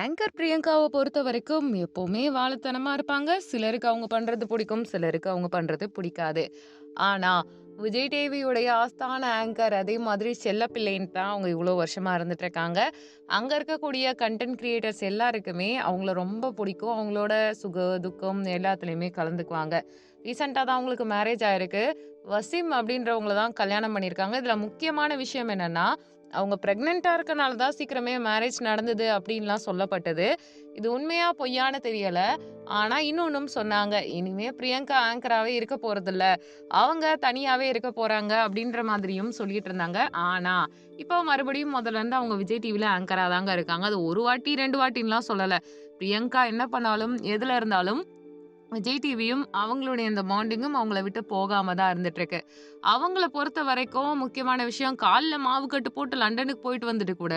Anchor பிரியங்காவை பொறுத்த வரைக்கும் எப்போவுமே வாழத்தனமாக இருப்பாங்க. சிலருக்கு அவங்க பண்ணுறது பிடிக்கும். சிலருக்கு அவங்க பண்ணுறது பிடிக்காது. ஆனால் விஜய் டிவியுடைய ஆஸ்தான ஆங்கர் அதே மாதிரி செல்லப்பிள்ளைன்னு தான் அவங்க இவ்வளோ வருஷமாக இருந்துட்டு இருக்காங்க. இருக்கக்கூடிய கன்டென்ட் கிரியேட்டர்ஸ் எல்லாருக்குமே அவங்கள ரொம்ப பிடிக்கும். அவங்களோட சுக, துக்கம் எல்லாத்துலேயுமே கலந்துக்குவாங்க. ரீசெண்டாக தான் அவங்களுக்கு மேரேஜ் ஆயிருக்கு. வசீம் அப்படின்றவங்கள தான் கல்யாணம் பண்ணியிருக்காங்க. இதில் முக்கியமான விஷயம் என்னென்னா அவங்க ப்ரெக்னெண்ட்டாக இருக்கனால தான் சீக்கிரமே மேரேஜ் நடந்தது அப்படின்லாம் சொல்லப்பட்டது. இது உண்மையா பொய்யான்னு தெரியலை ஆனால் இன்னொன்றும் சொன்னாங்க. இனிமே பிரியங்கா ஆங்கராகவே இருக்க போகிறதில்ல அவங்க தனியாகவே இருக்க போகிறாங்க அப்படின்ற மாதிரியும் சொல்லிட்டு இருந்தாங்க. ஆனால் இப்போ மறுபடியும் முதல்லேருந்து அவங்க விஜய் டிவியில் ஆங்கராக தாங்க இருக்காங்க. அது ஒரு வாட்டி ரெண்டு வாட்டின்லாம் சொல்லலை பிரியங்கா என்ன பண்ணாலும், எதில் இருந்தாலும் விஜய் டிவியும் அவங்களுடைய இந்த பாண்டிங்கும் அவங்கள விட்டு போகாம தான் இருந்துட்டுருக்கு. அவங்கள பொறுத்த வரைக்கும் முக்கியமான விஷயம் காலில் மாவு கட்டு போட்டு லண்டனுக்கு போயிட்டு வந்துட்டு கூட,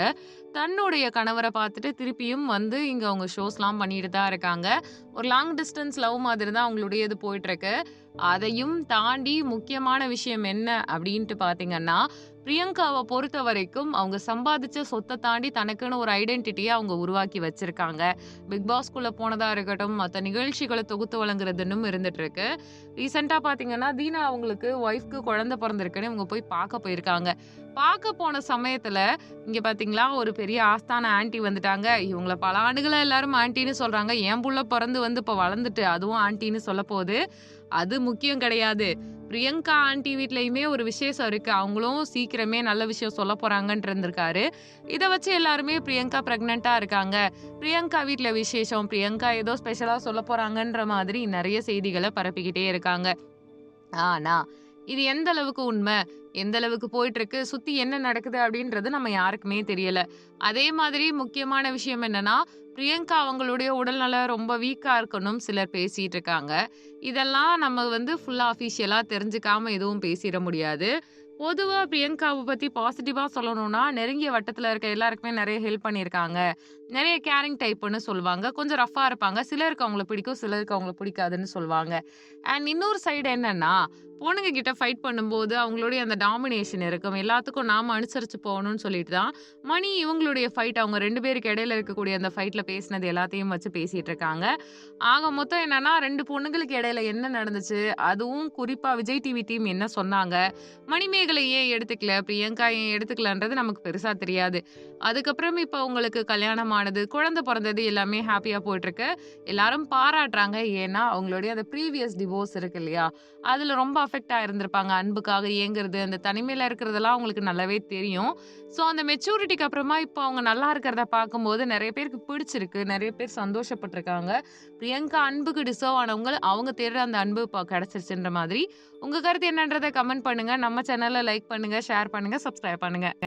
தன்னுடைய கணவரை பார்த்துட்டு திருப்பியும் வந்து இங்க அவங்க ஷோஸ்லாம் பண்ணிட்டு தான் இருக்காங்க. ஒரு லாங் டிஸ்டன்ஸ் லவ் மாதிரி தான் அவங்களுடைய இது போயிட்டுருக்கு. அதையும் தாண்டி முக்கியமான விஷயம் என்ன அப்படின்ட்டு பார்த்தீங்கன்னா, பிரியங்காவை பொறுத்த வரைக்கும் அவங்க சம்பாதிச்ச சொத்தை தாண்டி தனக்குன்னு ஒரு ஐடென்டிட்டியை அவங்க உருவாக்கி வச்சிருக்காங்க. பிக் பாஸ்க்குள்ள போனதா இருக்கட்டும், மற்ற நிகழ்ச்சிகளை தொகுத்து வழங்குறதுன்னு இருந்துட்டு இருக்கு ரீசென்ட்டா பார்த்தீங்கன்னா, தீனா அவங்களுக்கு ஒய்ஃப்க்கு குழந்தை பிறந்திருக்குன்னு இவங்க போய் பார்க்க போயிருக்காங்க. பார்க்க போன சமயத்துல, இங்க பார்த்தீங்களா ஒரு பெரிய ஆஸ்தான ஆண்டி வந்துட்டாங்க. இவங்கள பல ஆண்டுகளா எல்லாரும் ஆண்டின்னு சொல்றாங்க. என் புள்ள பிறந்து வந்து இப்ப வளர்ந்துட்டு அதுவும் ஆண்டின்னு சொல்ல போகுது அது முக்கியம் கிடையாது. பிரியங்கா ஆண்டி வீட்லயுமே ஒரு விசேஷம் இருக்கு. அவங்களும் சீக்கிரமே நல்ல விஷயம் சொல்லப் போறாங்கன்ட்டு இருந்திருக்காரு. வச்சு எல்லாருமே பிரியங்கா ப்ரெக்னெண்ட்டாக இருக்காங்க. பிரியங்கா வீட்ல விசேஷம். பிரியங்கா ஏதோ ஸ்பெஷலா சொல்லப் போறாங்கன்ற மாதிரி நிறைய செய்திகளை பரப்பிக்கிட்டே இருக்காங்க. ஆனா, இது எந்த அளவுக்கு உண்மை? எந்த அளவுக்கு போயிட்டுருக்கு? சுத்தி என்ன நடக்குது? அப்படின்றது நம்ம யாருக்குமே தெரியல. அதே மாதிரி முக்கியமான விஷயம் என்னன்னா, பிரியங்கா அவங்களுடைய உடல்நலம் ரொம்ப வீக்கா இருக்கணும் சிலர் பேசிட்டு இருக்காங்க. இதெல்லாம் நம்ம வந்து ஃபுல்லா அஃபிஷியலா தெரிஞ்சுக்காம எதுவும் பேசிட முடியாது. பொதுவா பிரியங்காவை பத்தி பாசிட்டிவா சொல்லணும்னா, நெருங்கிய வட்டத்துல இருக்க எல்லாருக்குமே நிறைய ஹெல்ப் பண்ணியிருக்காங்க. நிறைய கேரிங் டைப்புன்னு சொல்லுவாங்க. கொஞ்சம் ரஃப்பாக இருப்பாங்க. சிலருக்கு அவங்கள பிடிக்கும். சிலருக்கு அவங்கள பிடிக்காதுன்னு சொல்லுவாங்க. அண்ட் இன்னொரு சைடு என்னன்னா, பொண்ணுங்க கிட்ட ஃபைட் பண்ணும்போது அவங்களுடைய அந்த டாமினேஷன் இருக்கும். எல்லாத்துக்கும் நாம அனுசரித்து போகணும்னு சொல்லிட்டு தான், மணி இவங்களுடைய ஃபைட் அவங்க ரெண்டு பேருக்கு இடையில இருக்கக்கூடிய அந்த ஃபைட்டில் பேசினது எல்லாத்தையும் வச்சு பேசிகிட்டு இருக்காங்க. ஆக மொத்தம் என்னன்னா, ரெண்டு பொண்ணுங்களுக்கு இடையில என்ன நடந்துச்சு? அதுவும் குறிப்பாக விஜய் டிவி டீம் என்ன சொன்னாங்க? மணிமேகலை ஏன் எடுத்துக்கல? பிரியங்கா ஏன் எடுத்துக்கலன்றது நமக்கு பெருசாக தெரியாது. அதுக்கப்புறம் இப்போ உங்களுக்கு கல்யாணம் ஆனது, குழந்தை பிறந்தது எல்லாமே ஹாப்பியாக போயிட்டுருக்கு. எல்லாரும் பாராட்டுறாங்க. ஏன்னா, அவங்களுடைய அந்த ப்ரீவியஸ் டிவோர்ஸ் இருக்கு இல்லையா? அதில் ரொம்ப அஃபெக்டாக இருந்திருப்பாங்க அன்புக்காக ஏங்குறது, அந்த தனிமையில் இருக்கிறதெல்லாம் அவங்களுக்கு நல்லாவே தெரியும். ஸோ, அந்த மெச்சூரிட்டிக்கு அப்புறமா இப்போ அவங்க நல்லா இருக்கிறத பார்க்கும்போது நிறைய பேருக்கு பிடிச்சிருக்கு. நிறைய பேர் சந்தோஷப்பட்டிருக்காங்க பிரியங்கா அன்புக்கு டிசர்வ் ஆனவங்க, அவங்க தேடுற அந்த அன்பு இப்போ கிடச்சிருச்சுன்ற மாதிரி. உங்கள் கருத்து என்னன்றதை கமெண்ட் பண்ணுங்கள் நம்ம சேனலில் லைக் பண்ணுங்கள் ஷேர் பண்ணுங்கள் சப்ஸ்கிரைப் பண்ணுங்கள்